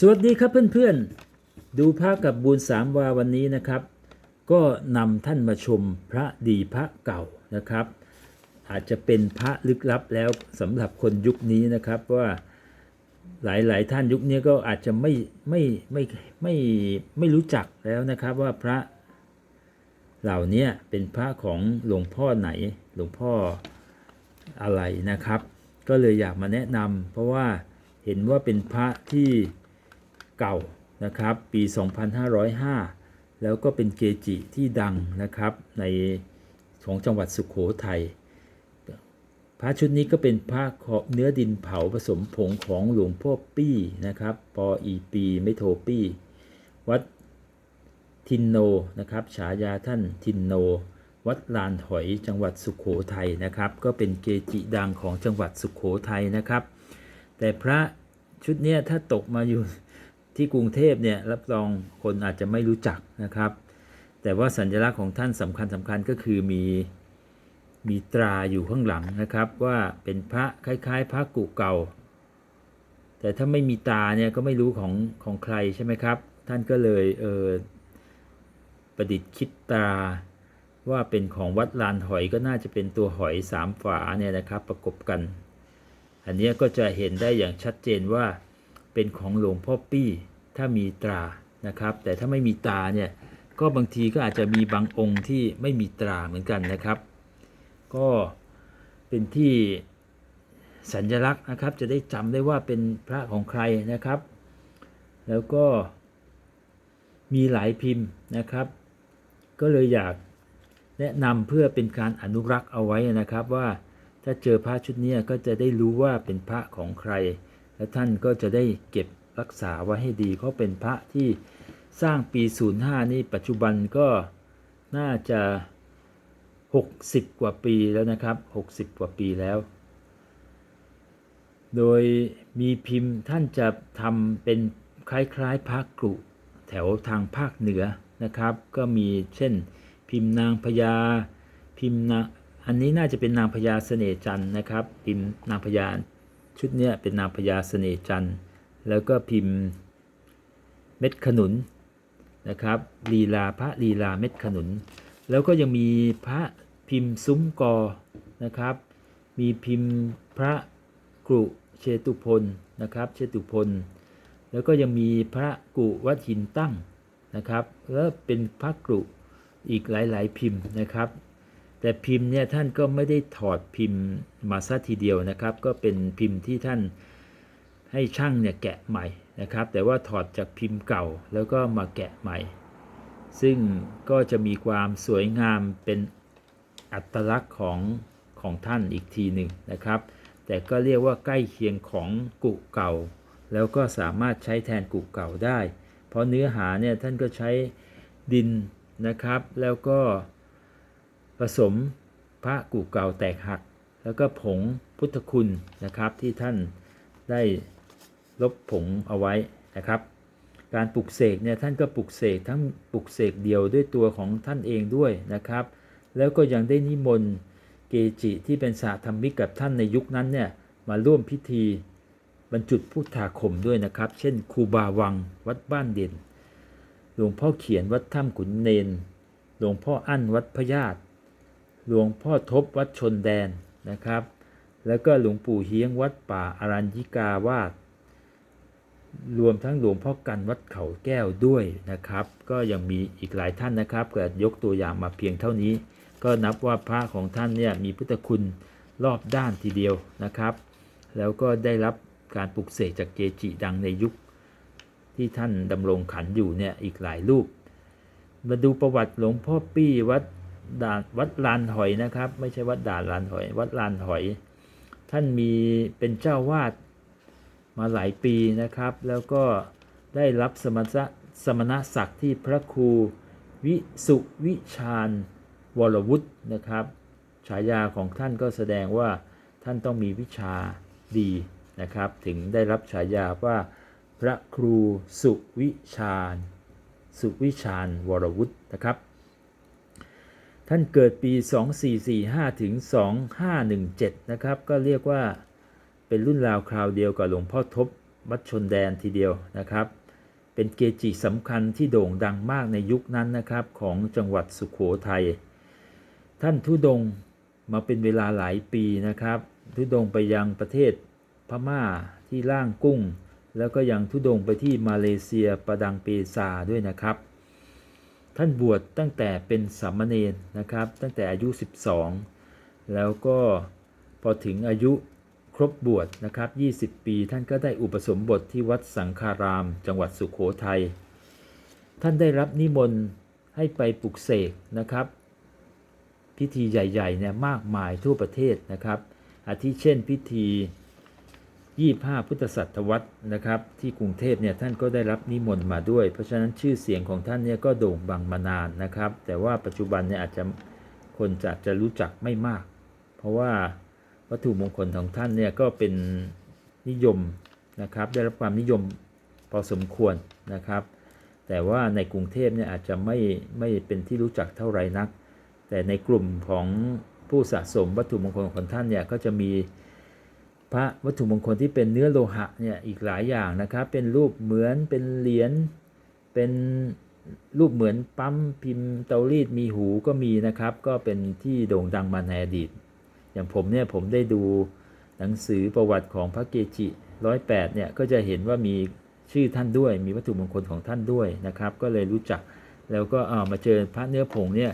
สวัสดีครับเพื่อนๆ ดูพระกับบุญสามวาวันนี้นะครับ ก็นำท่านมาชมพระดีพระเก่านะครับ อาจจะเป็นพระลึกลับแล้วสำหรับคนยุคนี้นะครับว่าหลายๆท่านยุคนี้ก็อาจจะไม่ไม่ไม่ไม่ไม่รู้จักแล้วนะครับว่าพระเหล่านี้เป็นพระของหลวงพ่อไหนหลวงพ่ออะไรนะครับ ก็เลยอยากมาแนะนำเพราะว่าเห็นว่าเป็นพระที่ เก่านะครับ ปี 2505 แล้วก็เป็นเกจิที่ดังนะครับในของจังหวัดสุขโขทัยพระชุดนี้ก็เป็นพระเนื้อดินเผาผสมผงของหลวงพ่อปี้นะครับปออีปีไม่โทปี้ วัดทินโนนะครับฉายาท่านทินโน วัดลานหอยจังหวัดสุขโขทัยนะครับ ก็เป็นเกจิดังของจังหวัดสุขโขทัยนะครับ แต่พระชุดนี้ถ้าตกมาอยู่ ที่กรุงเทพเนี่ยรับรองคนอาจจะไม่รู้จักนะครับ แต่ว่าสัญลักษณ์ของท่านสำคัญสำคัญก็คือมีมีตราอยู่ข้างหลังนะครับ ว่าเป็นพระคล้าย ๆ พระกุเก่า แต่ถ้าไม่มีตาเนี่ยก็ไม่รู้ของของใครใช่ไหมครับ ท่านก็เลยเออประดิษฐ์คิดตาว่าเป็นของวัดลานหอยก็น่าจะเป็นตัวหอยสามฝาเนี่ยนะครับประกบกัน อันนี้ก็จะเห็นได้อย่างชัดเจนว่า เป็นของหลวงพ่อปี้ถ้ามีตรานะครับ แต่ถ้าไม่มีตราเนี่ยก็บางทีก็อาจจะมีบางองค์ที่ไม่มีตราเหมือนกันนะครับ ก็เป็นที่สัญลักษณ์นะครับ จะได้จำได้ว่าเป็นพระของใครนะครับ แล้วก็มีหลายพิมพ์นะครับ ก็เลยอยากแนะนำเพื่อเป็นการอนุรักษ์เอาไว้นะครับว่าถ้าเจอพระชุดนี้ก็จะได้รู้ว่าเป็นพระของใคร และท่านก็จะได้เก็บรักษาไว้ให้ดี เพราะเป็นพระที่สร้างปี 05 นี่ปัจจุบันก็น่าจะ 60 กว่าปีแล้วนะครับ 60 กว่าปีแล้ว โดยมีพิมพ์ท่านจะทำเป็นคล้ายๆพระกรุแถวทางภาคเหนือนะครับ ก็มีเช่นพิมพ์นางพญาพิมพ์นะอันนี้น่าจะเป็นนางพญาเสน่จันทร์นะครับ พิมพ์นางพญา ชุดนี้เป็นนางพญาเสน่จันทร์ แล้วก็พิมพ์เม็ดขนุนนะครับลีลาพระลีลาเม็ดขนุน แล้วก็ยังมีพระพิมพ์ซุ้มกอนะครับ มีพิมพ์พระกรุเชตุพลนะครับเชตุพล แล้วก็ยังมีพระกุวัดหินตั้งนะครับ แล้วเป็นพระกรุอีกหลาย ๆ พิมพ์นะครับ แต่พิมพ์เนี่ยท่านก็ไม่ได้ถอดพิมพ์มาซะทีเดียวนะครับ ก็เป็นพิมพ์ที่ท่านให้ช่างเนี่ยแกะใหม่นะครับ แต่ว่าถอดจากพิมพ์เก่าแล้วก็มาแกะใหม่ ซึ่งก็จะมีความสวยงามเป็นอัตลักษณ์ของของท่านอีกทีหนึ่งนะครับ แต่ก็เรียกว่าใกล้เคียงของกุเก่า แล้วก็สามารถใช้แทนกุเก่าได้ เพราะเนื้อหาเนี่ยท่านก็ใช้ดินนะครับ แล้วก็ ผสมพระกุเก่าแตกหัก แล้วก็ผงพุทธคุณนะครับที่ท่านได้ลบผงเอาไว้นะครับ การปลุกเสกเนี่ยท่านก็ปลุกเสกทั้งปลุกเสกเดียวด้วยตัวของท่านเองด้วยนะครับ แล้วก็ยังได้นิมนต์เกจิที่เป็นสาธรรมิกกับท่านในยุคนั้นเนี่ยมาร่วมพิธีบรรจุพุทธาคมด้วยนะครับ เช่นครูบาวังวัดบ้านเด่น หลวงพ่อเขียนวัดถ้ำขุนเนน หลวงพ่ออั้นวัดพญาต หลวงพ่อทบวัดชนแดนนะครับ แล้วก็หลวงปู่เฮียงวัดป่าอารัญญิกาวาสรวมทั้งหลวงพ่อกันวัดเขาแก้วด้วยนะครับ ก็ยังมีอีกหลายท่านนะครับก็ยกตัวอย่างมาเพียงเท่านี้ ก็นับว่าพระของท่านเนี่ยมีพุทธคุณรอบด้านทีเดียวนะครับ แล้วก็ได้รับการปลุกเสกจากเกจิดังในยุคที่ท่านดำรงขันอยู่เนี่ยอีกหลายรูป มาดูประวัติหลวงพ่อปี้วัด ด่านวัดลานหอยนะครับ ไม่ใช่วัดด่านลานหอย วัดลานหอย ท่านมีเป็นเจ้าวาดมาหลายปีนะครับ แล้วก็ได้รับสมณะสมณศักดิ์ที่พระครูวิสุวิชาญวรวุฒินะครับ ฉายาของท่านก็แสดงว่าท่านต้องมีวิชาดีนะครับ ถึงได้รับฉายาว่าพระครูสุวิชาญ สุวิชาญวรวุฒินะครับ ท่านเกิดปี 2445 ถึง 2517 นะครับ ก็เรียกว่าเป็นรุ่นราวคราวเดียวกับหลวงพ่อทบวัดชนแดนทีเดียวนะครับ เป็นเกจิสำคัญที่โด่งดังมากในยุคนั้นนะครับของจังหวัดสุขโขทัย ท่านทุดงมาเป็นเวลาหลายปีนะครับ ทุดงไปยังประเทศพม่าที่ล่างกุ้ง แล้วก็ยังทุดงไปที่มาเลเซียประดังเปซาด้วยนะครับ ท่านบวชตั้งแต่เป็นสามเณรนะครับ ตั้งแต่อายุ 12 แล้วก็พอถึงอายุครบบวชนะครับ 20 ปี ท่านก็ได้อุปสมบทที่วัดสังฆาราม จังหวัดสุขโขทัย ท่านได้รับนิมนต์ให้ไปปลุกเสกนะครับ พิธีใหญ่ๆเนี่ยมากมายทั่วประเทศนะครับ อาทิเช่นพิธี 25 พุทธศตวรรษนะครับ ที่กรุงเทพเนี่ยท่านก็ได้รับนิมนต์มาด้วย เพราะฉะนั้นชื่อเสียงของท่านเนี่ยก็โด่งดังมานานนะครับ แต่ว่าปัจจุบันเนี่ยอาจจะคนจะจะรู้จักไม่มาก เพราะว่าวัตถุมงคลของท่านเนี่ยก็เป็นนิยมนะครับ ได้รับความนิยมพอสมควรนะครับ แต่ว่าในกรุงเทพเนี่ยอาจจะไม่ไม่เป็นที่รู้จักเท่าไหร่นัก แต่ในกลุ่มของผู้สะสมวัตถุมงคลของท่านเนี่ยก็จะมี พระวัตถุมงคลที่เป็นเนื้อโลหะเนี่ยอีกหลายอย่างนะครับ เป็นรูปเหมือนเป็นเหรียญเป็นรูปเหมือนปั๊มพิมพ์เตารีดมีหูก็มีนะครับ ก็เป็นที่โด่งดังมาในอดีต อย่างผมเนี่ยผมได้ดูหนังสือประวัติของพระเกจิร้อยแปดเนี่ยก็จะเห็นว่ามีชื่อท่านด้วย มีวัตถุมงคลของท่านด้วยนะครับ ก็เลยรู้จักแล้วก็เอามาเจอพระเนื้อผงเนี่ย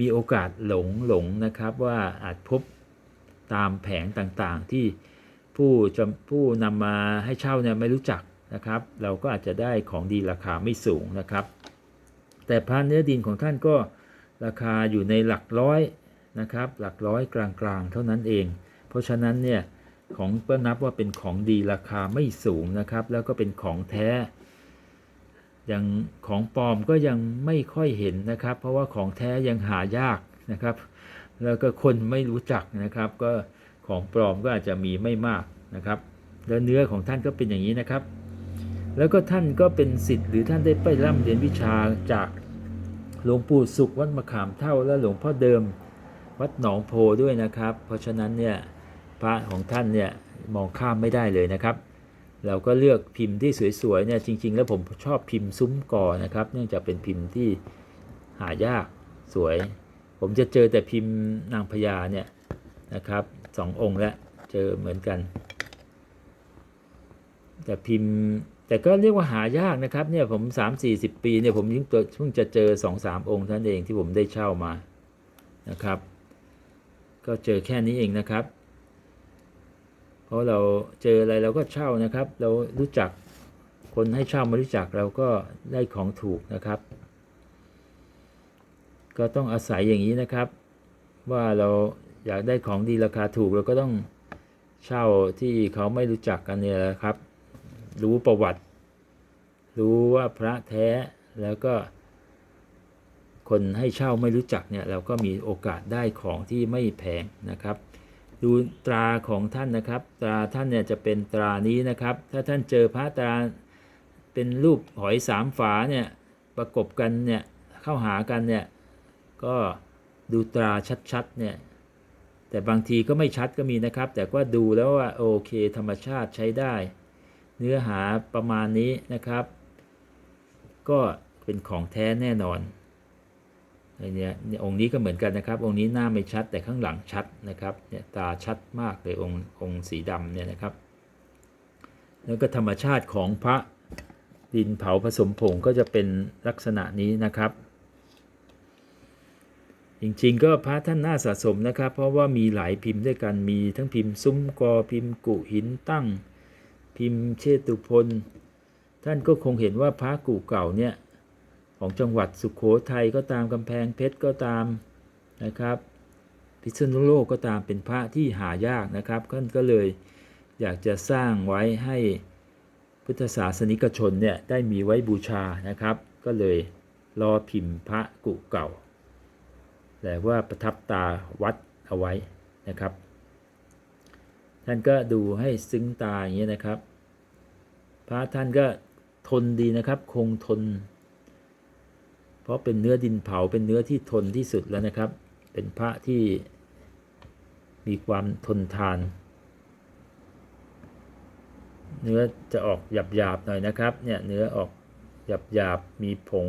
มีโอกาสหลงหลงนะครับว่าอาจพบตามแผงต่างๆที่ ผู้ผู้นำมาให้เช่าเนี่ยไม่รู้จักนะครับ เราก็อาจจะได้ของดีราคาไม่สูงนะครับ แต่พระเนื้อดินของท่านก็ราคาอยู่ในหลักร้อยนะครับ หลักร้อยกลางๆ เท่านั้นเอง เพราะฉะนั้นเนี่ยของก็นับว่าเป็นของดีราคาไม่สูงนะครับ แล้วก็เป็นของแท้อย่างของปลอมก็ยังไม่ค่อยเห็นนะครับ เพราะว่าของแท้ยังหายากนะครับ แล้วก็คนไม่รู้จักนะครับก็ ของปลอมก็อาจจะมีไม่มากนะครับแล้วเนื้อของท่านก็เป็นอย่างนี้นะครับ แล้วก็ท่านก็เป็นสิทธิ์หรือท่านได้ไปร่ำเรียนวิชาจากหลวงปู่สุขวัดมะขามเท่าและหลวงพ่อเดิมวัดหนองโพด้วยนะครับ เพราะฉะนั้นเนี่ยพระของท่านเนี่ยมองข้ามไม่ได้เลยนะครับ เราก็เลือกพิมพ์ที่สวยๆเนี่ยจริง ๆ แล้วผมชอบพิมพ์ซุ้มก่อนะครับ เนื่องจากเป็นพิมพ์ที่หายากสวย ผมจะเจอแต่พิมพ์นางพญาเนี่ยนะครับ สององค์แล้วเจอเหมือนกัน แต่พิมพ์แต่ก็เรียกว่าหายากนะครับเนี่ยผมสามสี่สิบปีเนี่ยผมยิ่งตัวเพิ่งจะเจอสองสามองค์ท่านั้นเองที่ผมได้เช่ามานะครับ ก็เจอแค่นี้เองนะครับ เพราะเราเจออะไรเราก็เช่านะครับ เรารู้จักคนให้เช่ามารู้จักเราก็ได้ของถูกนะครับ ก็ต้องอาศัยอย่างนี้นะครับ ว่าเรา อยากได้ของดีราคาถูกเราก็ต้องเช่าที่เขาไม่รู้จักกันเนี่ยแหละครับ รู้ประวัติ รู้ว่าพระแท้แล้วก็ คนให้เช่าไม่รู้จักเนี่ยเราก็มีโอกาสได้ของที่ไม่แพงนะครับ ดูตราของท่านนะครับ ตราท่านเนี่ยจะเป็นตรานี้นะครับ ถ้าท่านเจอพระตราเป็นรูปหอยสามฝาเนี่ยประกบกันเนี่ยเข้าหากันเนี่ยก็ดูตราชัดๆเนี่ย แต่บางทีก็ไม่ชัดก็มีนะครับ แต่ก็ดูแล้วว่าโอเค ธรรมชาติใช้ได้ เนื้อหาประมาณนี้นะครับ ก็เป็นของแท้แน่นอนไอเนี่ยเนี่ยองค์นี้ก็เหมือนกันนะครับ องค์นี้หน้าไม่ชัดแต่ข้างหลังชัดนะครับเนี่ยตาชัดมากเลยองค์องค์สีดำเนี่ยนะครับ แล้วก็ธรรมชาติของพระดินเผาผสมผงก็จะเป็นลักษณะนี้นะครับ จริงๆ ก็พระท่านน่าสะสมนะครับ เพราะว่ามีหลายพิมพ์ด้วยกันมีทั้งพิมพ์ซุ้มกอพิมพ์กุหินตั้ง พิมพ์เชตุพล ท่านก็คงเห็นว่าพระกู่เก่าเนี่ยของจังหวัดสุขโขทัยก็ตามกำแพงเพชรก็ตามนะครับ พิษณุโลกก็ตามเป็นพระที่หายากนะครับท่านก็เลยอยากจะสร้างไว้ให้พุทธศาสนิกชนเนี่ยได้มีไว้บูชานะครับ ก็เลยรอพิมพ์พระกุเก่า แต่ว่าประทับตาวัดเอาไว้นะครับ ท่านก็ดูให้ซึ้งตาอย่างนี้ยนะครับ พระท่านก็ทนดีนะครับคงทน เพราะเป็นเนื้อดินเผาเป็นเนื้อที่ทนที่สุดแล้วนะครับ เป็นพระที่มีความทนทาน เนื้อจะออกหยาบๆหน่อยนะครับเนี่ยเนื้อออกหยาบๆมีผง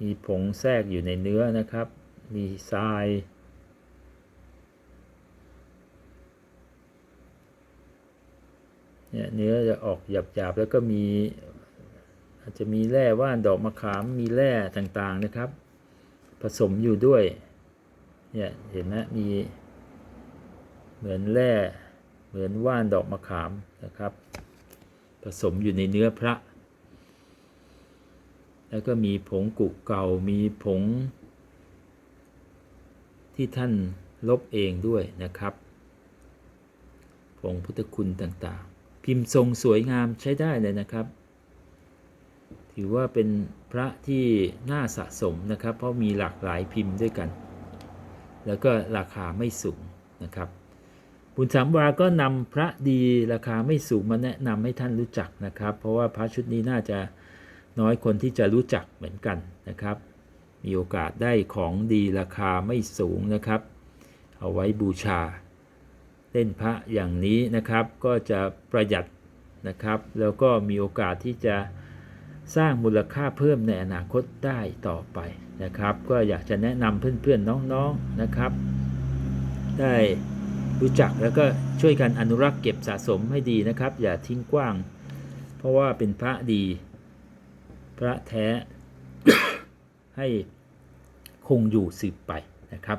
มีผงแทรกอยู่ในเนื้อนะครับ มีทราย เนี่ยเนื้อจะออกหยาบๆ แล้วก็มีอาจจะมีแร่ว่านดอกมะขาม มีแร่ต่างๆนะครับ ผสมอยู่ด้วย เนี่ยเห็นไหมมีเหมือนแร่ เหมือนว่านดอกมะขามนะครับ ผสมอยู่ในเนื้อพระ แล้วก็มีผงกุกเก่ามีผง ที่ท่านลบเองด้วยนะครับ ผงพุทธคุณต่างๆ พิมพ์ทรงสวยงามใช้ได้เลยนะครับ ถือว่าเป็นพระที่น่าสะสมนะครับ เพราะมีหลากหลายพิมพ์ด้วยกัน แล้วก็ราคาไม่สูงนะครับบุญสามวาก็นำพระดีราคาไม่สูงมาแนะนำให้ท่านรู้จักนะครับ เพราะว่าพระชุดนี้น่าจะ น้อยคนที่จะรู้จักเหมือนกันนะครับ มีโอกาสได้ของดีราคาไม่สูงนะครับ เอาไว้บูชา เล่นพระอย่างนี้นะครับก็จะประหยัดนะครับ แล้วก็มีโอกาสที่จะสร้างมูลค่าเพิ่มในอนาคตได้ต่อไปนะครับ ก็อยากจะแนะนำเพื่อนๆน้องๆนะครับ ได้รู้จักแล้วก็ช่วยกันอนุรักษ์เก็บสะสมให้ดีนะครับ อย่าทิ้งกว้าง เพราะว่าเป็นพระดี พระแท้ให้คงอยู่สืบไปนะครับ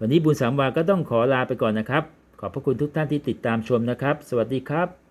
วันนี้บุญสามวาก็ต้องขอลาไปก่อนนะครับ ขอบพระคุณทุกท่านที่ติดตามชมนะครับ สวัสดีครับ